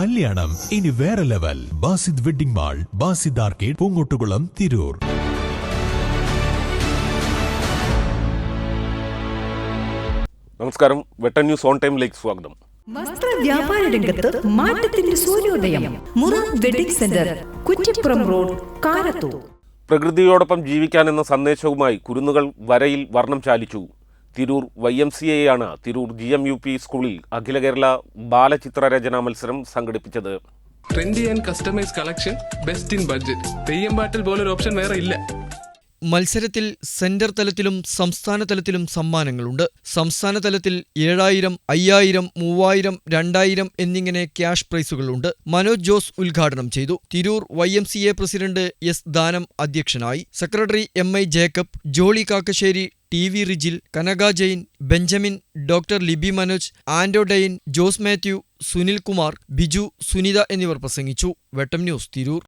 കല്യാണം. ഇനി വേറെ level. Basid wedding mall Basid arcade Poongottukulam Tirur. നമസ്കാരം. വെട്ടൻ ന്യൂസ് ഓൺ ടൈമിലേക്ക് സ്വാഗതം. വസ്ത്ര വ്യാപാര രംഗത്ത് മാറ്റത്തിന്റെ സൂര്യോദയം. Mura wedding centre Kuttippuram road Karathur. പ്രകൃതിയോടൊപ്പം ജീവിക്കാൻ എന്ന സന്ദേശവുമായി കുരുന്നുകൾ വരയിൽ വർണം ചാലിച്ചു. Tirur Y M C എയാണ് Tirur G M U P സ്കൂളിൽ അഖില കേരള ബാലചിത്രരചനാ മത്സരം സംഘടിപ്പിച്ചത്. Trendy and customise collection best in budget Theyyam പാട്ടിൽ പോലൊരു ഓപ്ഷൻ വേറെ ഇല്ല. മത്സരത്തിൽ സെന്റർ തലത്തിലും സംസ്ഥാന തലത്തിലും സമ്മാനങ്ങളുണ്ട്. സംസ്ഥാന തലത്തിൽ ഏഴായിരം അയ്യായിരം മൂവായിരം രണ്ടായിരം എന്നിങ്ങനെ ക്യാഷ് പ്രൈസുകളുണ്ട്. മനോജ് ജോസ് ഉദ്ഘാടനം ചെയ്തു. Tirur Y M C A president S ദാനം അധ്യക്ഷനായി. Secretary M I Jacob Jolly Kakkassery T V Rijil Kanaka Jain Benjamin doctor Libi Manoj Ando Dane Jose Mathew Sunil Kumar Biju Sunitha എന്നിവർ പ്രസംഗിച്ചു. Vettam news Tirur.